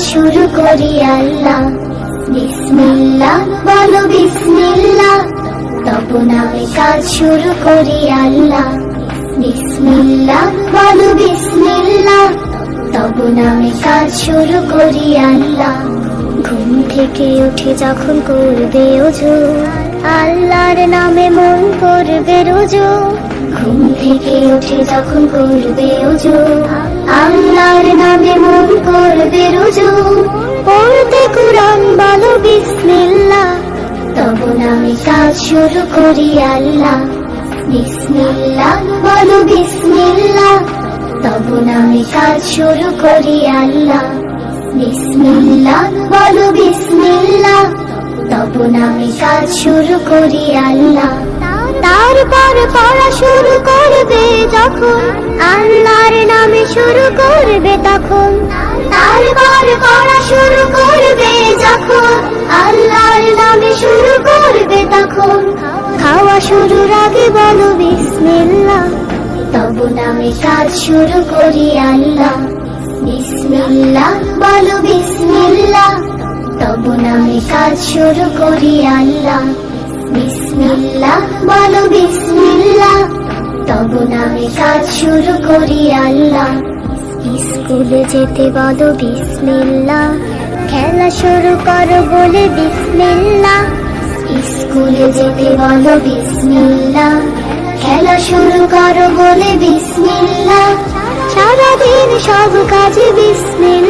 শুরু করি আল্লাহ। বিসমিল্লাহ, বলো বিসমিল্লাহ। তবু নামে কাজ শুরু করি আল্লাহ। বিসমিল্লাহ, বলো বিসমিল্লাহ। তবু নামে কাজ শুরু করি আল্লাহ। ঘুম থেকে উঠে যখন করবে ওজো আল্লাহর নামে মন করবে রোজো। ঘুম থেকে উঠে যখন করবে ওজো আল্লাহর নামে মন করবে রোজো। পড়তে কোরআন বলো বিসমিল্লাহ, তবু নামে কাজ শুরু করি আল্লাহ। বিসমিল্লাহ বলো বিসমিল্লাহ, তবু নামে কাজ শুরু করি আল্লাহ। বিসমিল্লাহ বলো বিসমিল্লাহ। তবু নামে কাজ শুরু করি আল্লাহ। তারপর পড়া শুরু করবে যখন, আল্লাহর নামে শুরু করবে তখন। তারপর পড়া শুরু করবে যখন, আল্লাহর নামে শুরু করবে তখন। খাওয়া শুরুর আগে বলো বিসমিল্লাহ। তবু নামে কাজ শুরু করি আল্লাহ। বিসমিল্লাহ বলো কাজ শুরু করি আল্লাহ। বিসমিল্লাহ, বলো বিসমিল্লাহ। তবু নামে কাজ শুরু করি আল্লাহ। স্কুলে যেতে বলো বিসমিল্লাহ। খেলা শুরু করো বলে বিসমিল্লাহ। স্কুলে যেতে বলো বিসমিল্লাহ। খেলা শুরু করো বলে বিসমিল্লাহ। সারাদিন সব কাজে বিসমিল্লাহ।